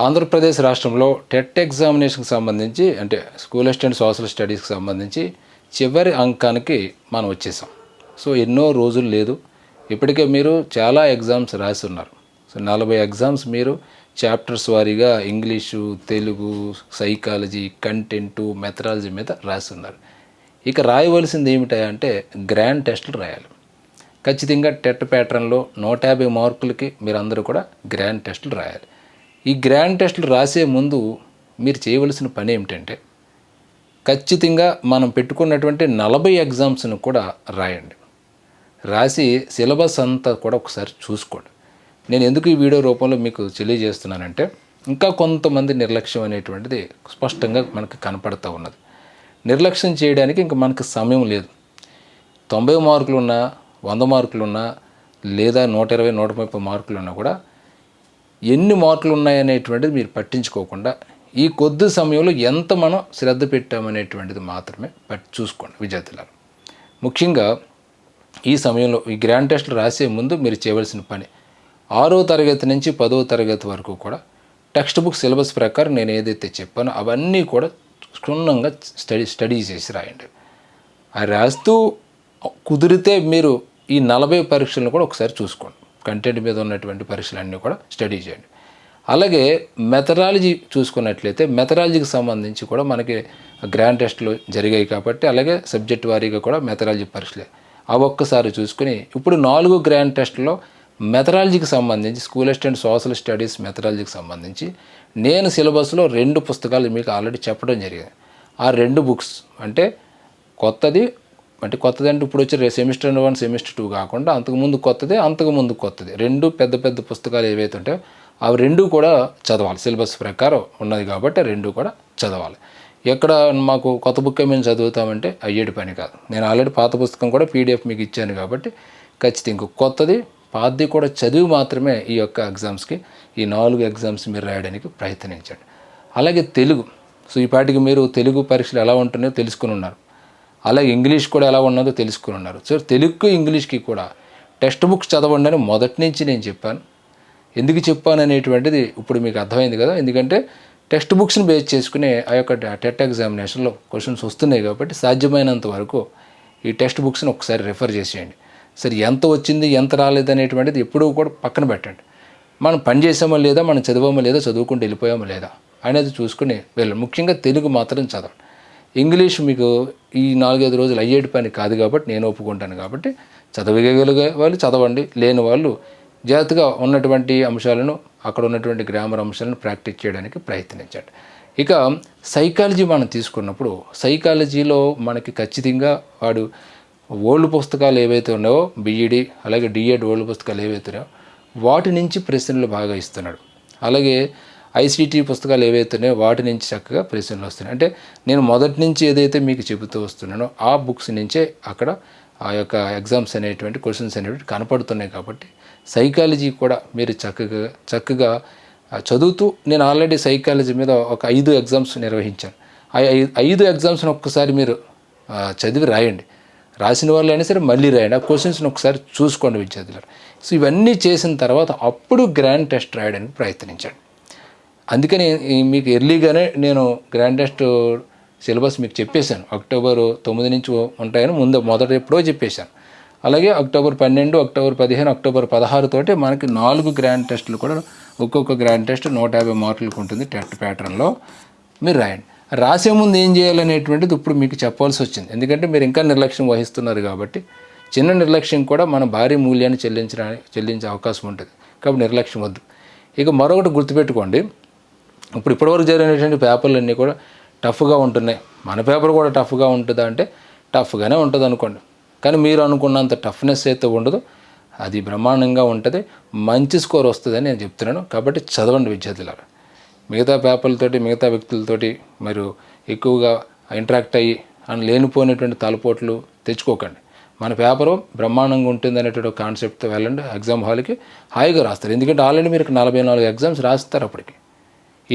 ఆంధ్రప్రదేశ్ రాష్ట్రంలో టెట్ ఎగ్జామినేషన్కి సంబంధించి అంటే స్కూల్ అసిస్టెంట్ సోషల్ స్టడీస్కి సంబంధించి చివరి అంకానికి మనం వచ్చేసాం. సో ఎన్నో రోజులు లేదు. ఇప్పటికే మీరు చాలా ఎగ్జామ్స్ రాసి ఉన్నారు సో నలభై ఎగ్జామ్స్ మీరు చాప్టర్స్ వారీగా English Telugu psychology content methodology మీద రాస్తున్నారు. ఉన్నారు ఇక రాయవలసింది ఏమిటంటే గ్రాండ్ టెస్టులు రాయాలి. ఖచ్చితంగా టెట్ ప్యాటర్న్లో నూట యాభై మార్కులకి మీరందరూ కూడా గ్రాండ్ టెస్టులు రాయాలి. ఈ గ్రాండ్ టెస్ట్లు రాసే ముందు మీరు చేయవలసిన పని ఏమిటంటే ఖచ్చితంగా మనం పెట్టుకున్నటువంటి నలభై ఎగ్జామ్స్ను కూడా రాయండి. రాసి సిలబస్ అంతా కూడా ఒకసారి చూసుకోండి. నేను ఎందుకు ఈ వీడియో రూపంలో మీకు తెలియజేస్తున్నానంటే ఇంకా కొంతమంది నిర్లక్ష్యం అనేటువంటిది స్పష్టంగా మనకు కనపడుతూ ఉన్నది. నిర్లక్ష్యం చేయడానికి ఇంకా మనకు సమయం లేదు. తొంభై మార్కులు ఉన్నా వంద మార్కులు ఉన్నా లేదా నూట ఇరవై నూట ముప్పై మార్కులు ఉన్నా కూడా ఎన్ని మార్కులు ఉన్నాయనేటువంటిది మీరు పట్టించుకోకుండా ఈ కొద్ది సమయంలో ఎంత మనం శ్రద్ధ పెట్టామనేటువంటిది మాత్రమే పట్టి చూసుకోండి విద్యార్థులారు. ముఖ్యంగా ఈ సమయంలో ఈ గ్రాండ్ టెస్ట్లు రాసే ముందు మీరు చేయవలసిన పని ఆరో తరగతి నుంచి పదో తరగతి వరకు కూడా టెక్స్ట్ బుక్ సిలబస్ ప్రకారం నేను ఏదైతే చెప్పానో అవన్నీ కూడా క్షుణ్ణంగా స్టడీ స్టడీ చేసి రాయండి. అది రాస్తూ కుదిరితే మీరు ఈ నలభై పరీక్షలను కూడా ఒకసారి చూసుకోండి. కంటెంట్ మీద ఉన్నటువంటి పరీక్షలన్నీ కూడా స్టడీ చేయండి. అలాగే మెథడాలజీ చూసుకున్నట్లయితే మెథడాలజీకి సంబంధించి కూడా మనకి గ్రాండ్ టెస్ట్లు జరిగాయి కాబట్టి అలాగే సబ్జెక్ట్ వారీగా కూడా మెథడాలజీ పరీక్షలే. ఆ ఒక్కసారి చూసుకుని ఇప్పుడు నాలుగు గ్రాండ్ టెస్ట్లో మెథడాలజీకి సంబంధించి స్కూల్ అసిస్టెంట్ సోషల్ స్టడీస్ మెథడాలజీకి సంబంధించి నేను సిలబస్లో రెండు పుస్తకాలు మీకు ఆల్రెడీ చెప్పడం జరిగింది. ఆ రెండు బుక్స్ అంటే కొత్తది అంటే కొత్తది అంటే ఇప్పుడు వచ్చే సెమిస్టర్ వన్ సెమిస్టర్ టూ కాకుండా అంతకుముందు కొత్తది అంతకుముందు కొత్తది. రెండు పెద్ద పెద్ద పుస్తకాలు ఏవైతే ఉంటాయో అవి రెండు కూడా చదవాలి. సిలబస్ ప్రకారం ఉన్నది కాబట్టి రెండు కూడా చదవాలి. ఎక్కడ మాకు కొత్త బుక్ మేము చదువుతామంటే అయ్యేటి పని కాదు. నేను ఆల్రెడీ పాత పుస్తకం కూడా పీడిఎఫ్ మీకు ఇచ్చాను కాబట్టి ఖచ్చితంగా ఇంకో కొత్తది పాతది కూడా చదివి మాత్రమే ఈ యొక్క ఎగ్జామ్స్కి ఈ నాలుగు ఎగ్జామ్స్ మీరు రాయడానికి ప్రయత్నించండి. అలాగే తెలుగు. సో ఈ పాటికి మీరు తెలుగు పరీక్షలు ఎలా ఉంటున్నాయో తెలుసుకుని ఉన్నారు. అలాగే ఇంగ్లీష్ కూడా ఎలా ఉన్నదో తెలుసుకుని ఉన్నారు. సో తెలుగుకు ఇంగ్లీష్కి కూడా టెక్స్ట్ బుక్స్ చదవండి అని మొదటి నుంచి నేను చెప్పాను. ఎందుకు చెప్పాను అనేటువంటిది ఇప్పుడు మీకు అర్థమైంది కదా. ఎందుకంటే టెక్స్ట్ బుక్స్ని బేస్ చేసుకునే ఆ యొక్క టెట్ ఎగ్జామినేషన్లో క్వశ్చన్స్ వస్తున్నాయి కాబట్టి సాధ్యమైనంత వరకు ఈ టెక్స్ట్ బుక్స్ని ఒకసారి రిఫర్ చేసేయండి. సరే ఎంత వచ్చింది ఎంత రాలేదు అనేటువంటిది ఎప్పుడూ కూడా పక్కన పెట్టండి. మనం పని చేసామో లేదా మనం చదివామో లేదా చదువుకుంటూ వెళ్ళిపోయామో లేదా అనేది చూసుకుని వెళ్ళండి. ముఖ్యంగా తెలుగు మాత్రం చదవండి. ఇంగ్లీష్ మీకు ఈ నాలుగైదు రోజులు అయ్యేటి పని కాదు కాబట్టి నేను ఒప్పుకుంటాను కాబట్టి చదవగలిగే వాళ్ళు చదవండి లేని వాళ్ళు జాగ్రత్తగా ఉన్నటువంటి అంశాలను అక్కడ ఉన్నటువంటి గ్రామర్ అంశాలను ప్రాక్టీస్ చేయడానికి ప్రయత్నించండి. ఇక సైకాలజీ మనం తీసుకున్నప్పుడు సైకాలజీలో మనకి ఖచ్చితంగా వాడు ఓల్డ్ పుస్తకాలు ఏవైతే ఉన్నాయో బీఈడి అలాగే డిఎడ్ ఓల్డ్ పుస్తకాలు ఏవైతే ఉన్నాయో వాటి నుంచి ప్రశ్నలు బాగా ఇస్తున్నాడు. అలాగే ఐసీటీ పుస్తకాలు ఏవైతే ఉన్నాయో వాటి నుంచి చక్కగా ప్రశ్నలు వస్తున్నాయి. అంటే నేను మొదటి నుంచి ఏదైతే మీకు చెబుతూ వస్తున్నానో ఆ బుక్స్ నుంచే అక్కడ ఆ యొక్క ఎగ్జామ్స్ అనేటువంటి క్వశ్చన్స్ అనేవి కనపడుతున్నాయి కాబట్టి సైకాలజీ కూడా మీరు చక్కగా చక్కగా చదువుతూ నేను ఆల్రెడీ సైకాలజీ మీద ఒక ఐదు ఎగ్జామ్స్ నిర్వహించాను. ఆ ఐ- ఐదు ఎగ్జామ్స్ని ఒక్కసారి మీరు చదివి రాయండి. రాసిన వాళ్ళు అయినా సరే మళ్ళీ రాయండి. ఆ క్వశ్చన్స్ని ఒకసారి చూసుకోండి విద్యార్థులు సో ఇవన్నీ చేసిన తర్వాత అప్పుడు గ్రాండ్ టెస్ట్ రాయడానికి ప్రయత్నించండి. అందుకని మీకు ఎర్లీగానే నేను గ్రాండ్ టెస్ట్ సిలబస్ మీకు చెప్పేశాను. అక్టోబర్ తొమ్మిది నుంచి ఉంటాయని ముందు మొదట ఎప్పుడో చెప్పేశాను. అలాగే అక్టోబర్ పన్నెండు అక్టోబర్ పదిహేను అక్టోబర్ పదహారు తోటి మనకి నాలుగు గ్రాండ్ టెస్టులు కూడా ఒక్కొక్క గ్రాండ్ టెస్ట్ నూట యాభై మార్కులకు ఉంటుంది టెస్ట్ ప్యాటర్న్లో. మీరు రాయండి. రాసే ముందు ఏం చేయాలనేటువంటిది ఇప్పుడు మీకు చెప్పాల్సి వచ్చింది. ఎందుకంటే మీరు ఇంకా నిర్లక్ష్యం వహిస్తున్నారు కాబట్టి చిన్న నిర్లక్ష్యం కూడా మన భారీ మూల్యాన్ని చెల్లించడానికి చెల్లించే అవకాశం ఉంటుంది. కాబట్టి నిర్లక్ష్యం వద్దు. ఇక మరొకటి గుర్తుపెట్టుకోండి. ఇప్పుడు ఇప్పటివరకు జరిగినటువంటి పేపర్లు అన్నీ కూడా టఫ్గా ఉంటున్నాయి. మన పేపర్ కూడా టఫ్గా ఉంటుందా అంటే టఫ్గానే ఉంటుంది అనుకోండి. కానీ మీరు అనుకున్నంత టఫ్నెస్ అయితే ఉండదు. అది బ్రహ్మాండంగా ఉంటుంది. మంచి స్కోర్ వస్తుందని నేను చెప్తున్నాను. కాబట్టి చదవండి విద్యార్థులారా. మిగతా పేపర్లతోటి మిగతా వ్యక్తులతోటి మీరు ఎక్కువగా ఇంటరాక్ట్ అయ్యి అని లేనిపోయినటువంటి తలపోట్లు తెచ్చుకోకండి. మన పేపరు బ్రహ్మాండంగా ఉంటుంది అనేటువంటి కాన్సెప్ట్తో వెళ్ళండి. ఎగ్జామ్ హాల్కి హాయిగా రాస్తారు. ఎందుకంటే ఆల్రెడీ మీరు నలభై నాలుగు ఎగ్జామ్స్ రాస్తారు అప్పటికి.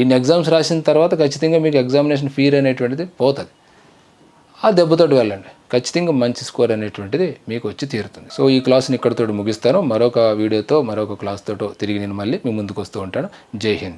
ఇన్ని ఎగ్జామ్స్ రాసిన తర్వాత ఖచ్చితంగా మీకు ఎగ్జామినేషన్ ఫీర్ అనేటువంటిది పోతుంది. ఆ దెబ్బతోటి వెళ్ళండి. ఖచ్చితంగా మంచి స్కోర్ అనేటువంటిది మీకు వచ్చి తీరుతుంది. సో ఈ క్లాస్ని ఇక్కడితో ముగిస్తాను. మరొక వీడియోతో మరొక క్లాస్ తోటో తిరిగి నేను మళ్ళీ మీ ముందుకు వస్తూ ఉంటాను. జై హింద్.